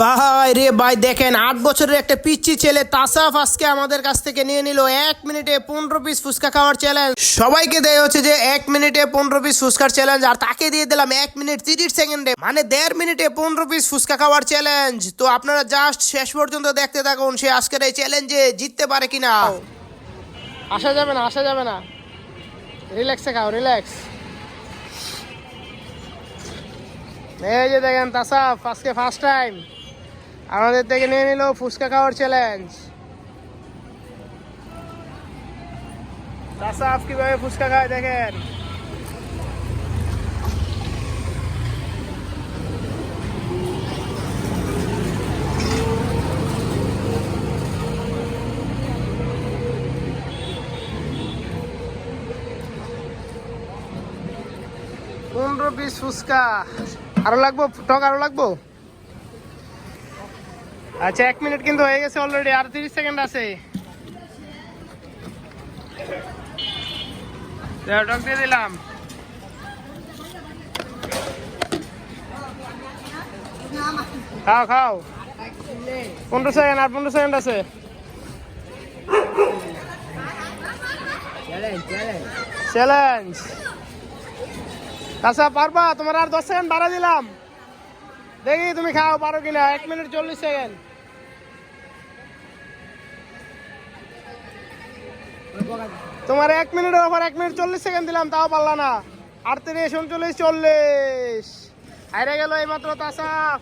ভাই রে ভাই, দেখেন, আট বছরের একটা পিচ্ছি ছেলে তাসাফ আজকে আমাদের কাছ থেকে নিয়ে নিল এক মিনিটে পনেরো পিস ফুচকা খাওয়ার চ্যালেঞ্জ সবাইকে দেয় হচ্ছে যে এক মিনিটে পনেরো পিস ফুচকার চ্যালেঞ্জ আর তাকে দিয়ে দিলাম এক মিনিট তিরিশ সেকেন্ডে মানে দেড় মিনিটে পনেরো পিস ফুচকা খাওয়ার চ্যালেঞ্জ তো আপনারা জাস্ট শেষ পর্যন্ত দেখতে থাকুন সে আজকের এই চ্যালেঞ্জে জিততে পারে কিনা। আসা যাবে না, আসা যাবে না। রিল্যাক্সে খাও রিল্যাক্স এই যে দেখেন তাসাফ, আজকে ফার্স্ট টাইম আমাদের থেকে নিয়ে নিল ফুচকা খাওয়ার চ্যালেঞ্জ কীভাবে ফুচকা খায় দেখেন? পনেরো পিস ফুচকা। আরও লাগবো? টক আরও লাগবো? আচ্ছা এক মিনিট কিন্তু হয়ে গেছে অলরেডি আর তিরিশ সেকেন্ড আছে। দিলাম। খাও খাও। পনেরো সেকেন্ড আর পনেরো সেকেন্ড আছে। চ্যালেঞ্জ আচ্ছা পারবা? তোমার আর দশ সেকেন্ড বাড়া দিলাম। দেখি তুমি খাও, পারো কিনা। এক মিনিট চল্লিশ সেকেন্ড তোমার এক মিনিটের অফার এক মিনিট চল্লিশ সেকেন্ড দিলাম, তাও পারলা না। আটত্রিশ, উনচল্লিশ, চল্লিশ। হাইরে গেল এইমাত্র তাসাফ।